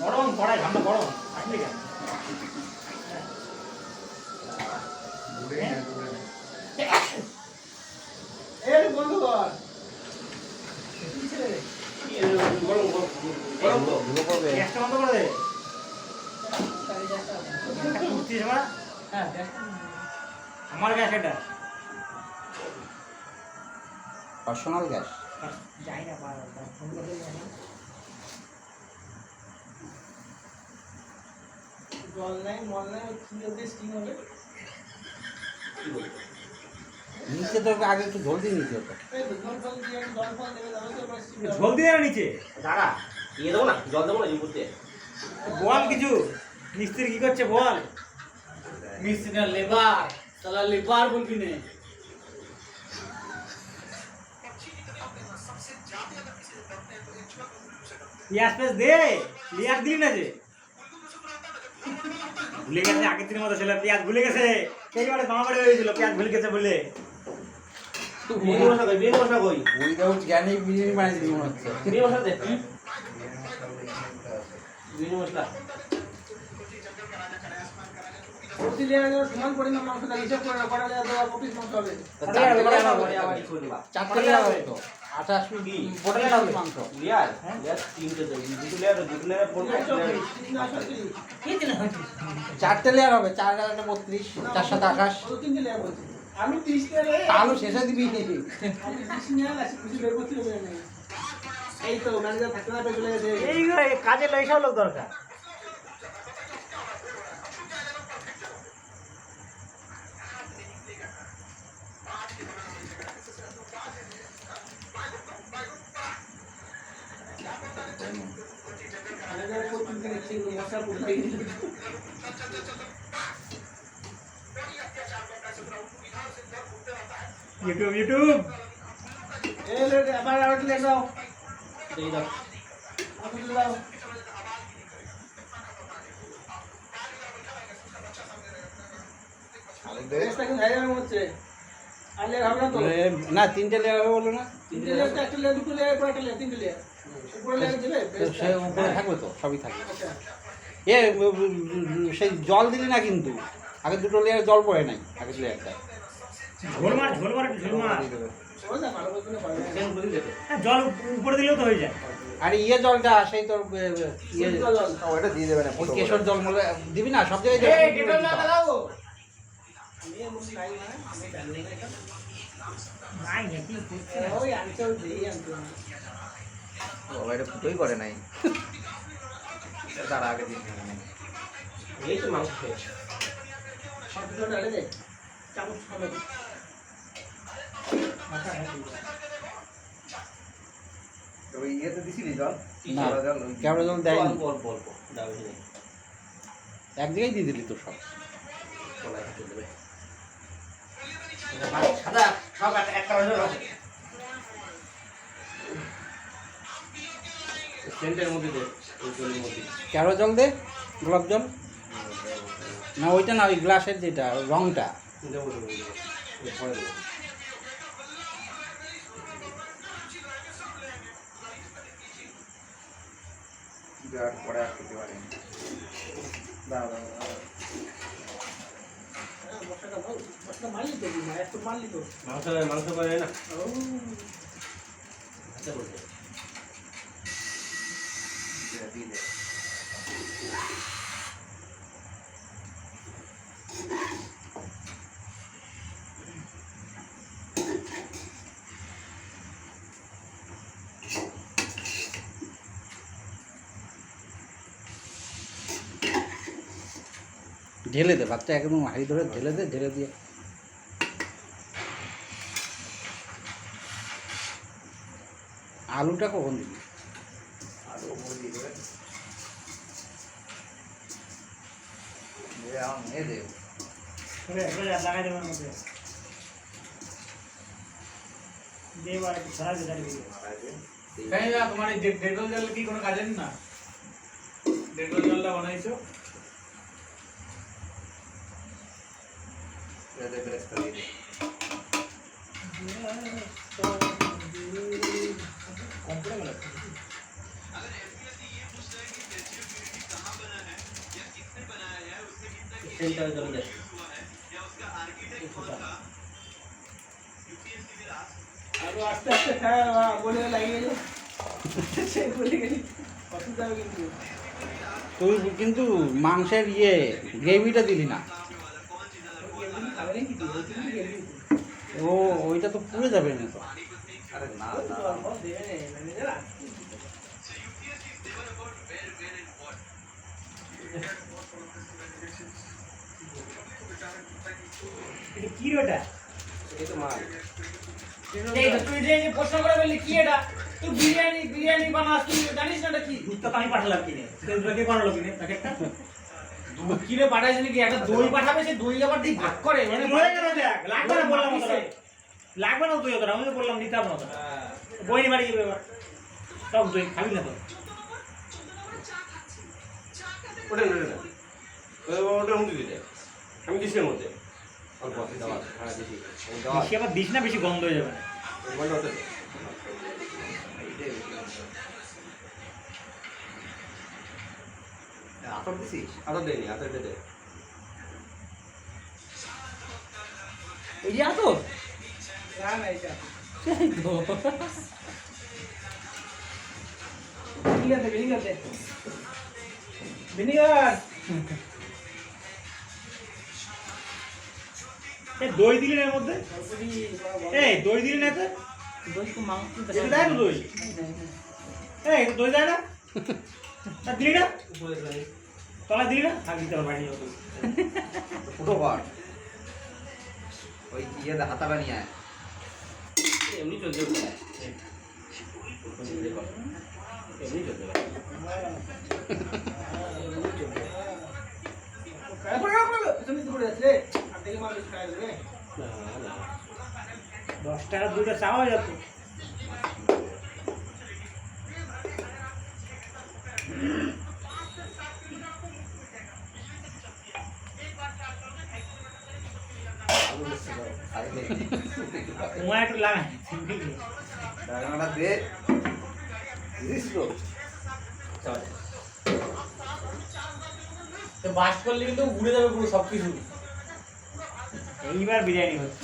গরম কড়াই ঠান্ডা গরম আসলে কেন গরম গরম গরম কি বলব নিচে তো আগে একটু ঝোল দিয়ে দিয়ে হবে। ঝোল দিয়ে না নিচে? দাঁড়া ইয়ে দেবো না জল দেবো না যে করতে বল কিছু? মিস্ত্রি কি করছে বল মিস্ত্রি না লেবার তাহলে লেবার বলবি না। পেঁয়াজ পেঁয়াজ দে পেঁয়াজ দিলি না যে। ভুলে গেছে আগের দিনের মতো ছিল পেঁয়াজ ভুলে গেছে। সেইবারে মামা বাড়ি হয়েছিল পেঁয়াজ ভুলে গেছে বলে। মশলা চারটে লেয়ার হবে চার হাজার বত্রিশ চার সাথে তিনটে লেয়ার আলু শেষে দিবি এই তো ম্যানেজার এই কাজে লোক দরকার। মনে হচ্ছে। আর লেয়ার হবে না তো? না তিনটে লেয়ার হবে বলো না? তিনটে লেয়ার একটা লেয়ার দুটো লেয়ার একটা লেয়ার তিনটে লেয়ার উপরে লেয়ার উপরে থাকবে তো সবই থাকবে। আচ্ছা। এ সেই জল দিলি না কিন্তু। আগে দুটো লেয়ার জল পড়ে নাই আগের লেয়ারটা যেতে হ্যাঁ, জল উপরে দিলেও তো হয়ে যায়। আর ইয়ে জলটা সেই তোর ইয়ে জল জল। ওটা দিয়ে দেবে না ওই কেশর জল মলে দিবি না সব জায়গায় ফুটোই করে নাই। তার আগে দিন এই তো মাংস সব ডালে চামচ খাবে মাথা দিয়ে। ইয়েতে দিছিলি জল? না জল? জল দেয়নি। অল্প অল্প অল্প দাও বেশি নেই এক জায়গায় দিয়ে দিলি তো সব। সাদা একটা সেন্টের মধ্যে ক্যারো জল দে গোলাপ জল। না ওইটা না ওই গ্লাসের যেটা রংটা। দেবো ওই পরে দেবো পরে আর খেতে পারি মশলাটা ভালো মশলা মারলি তো না একটু মারলি তো মাংস মাংস করে না ও হাতে বলতে ঢেলে দে, ভাতটা একদম হাঁড়ি ধরে ঢেলে দে, ঢেলে দিয়ে। আলুটা কখন দিবি? ডেটল কি কোনো কাজের না? ডেটল জলটা বানাইছো? দিয়ে সেন্টারে চলে যায় আরও আস্তে আস্তে খায় বলে লাগিয়ে গেল সে বলে গেলি অসুবিধা হবে কিন্তু তুই কিন্তু মাংসের ইয়ে গ্রেভিটা দিলি না এমনি খাবে নাকি তুই? ওই জন্যই গেলি তুই। ও ওইটা তো পুড়ে যাবে না তো। আরে না কি ওটা? এই তো মাল এই তো তুই যে যে প্রশ্ন করে বললি কি এটা? তুই বিরিয়ানি বিরিয়ানি বানাস তুই জানিস না এটা কি? তো আমি পাঠালাম কিনে। বানালো কিনে প্যাকেটটা। দুধ কিনে পাঠাইছে নাকি? একটা দই পাঠাবে সে দই আবার দিয়ে ভাগ করে। মানে হয়ে গেল দেখ লাগবে না বললাম? লাগবে না তুই অতটা আমি বললাম নিতে হবে না অতটা বইনি বাড়ি যাবে এবার। টক দই খাবি না তো। ওটা ওটা ওটার মধ্যে দিয়ে আমি মধ্যে। দেওয়া হ্যাঁ বেশি গন্ধ হয়ে যাবে। না ওই বলটা ওটা দে। আতর দিছিস? আতর দেয়নি আতর দে এই যে না, না, এটা। ভিনিগার দে, ভিনিগার দে। ভিনিগার। দই দিলি না এর মধ্যে। এই দই দিলি না এতে? দই তো মাংস এটা দেয় না দই? এই দই দেয় না? তা দিলি না? উপরে যাই তলা দিলি না থাক দিতে হবে বাড়ি ফুটো কর ওই ইয়ে হাতাটা নিয়ে আয় এমনি চলছে। এমনি চলছে ভাই। খায় পড়ে গেল, পড়ে গেল। তোমার একটু লাগাই ঢাকনাটা দে তো বাস করলে কিন্তু উড়ে যাবে পুরো সব কিছু এইবার বিরিয়ানি হচ্ছে।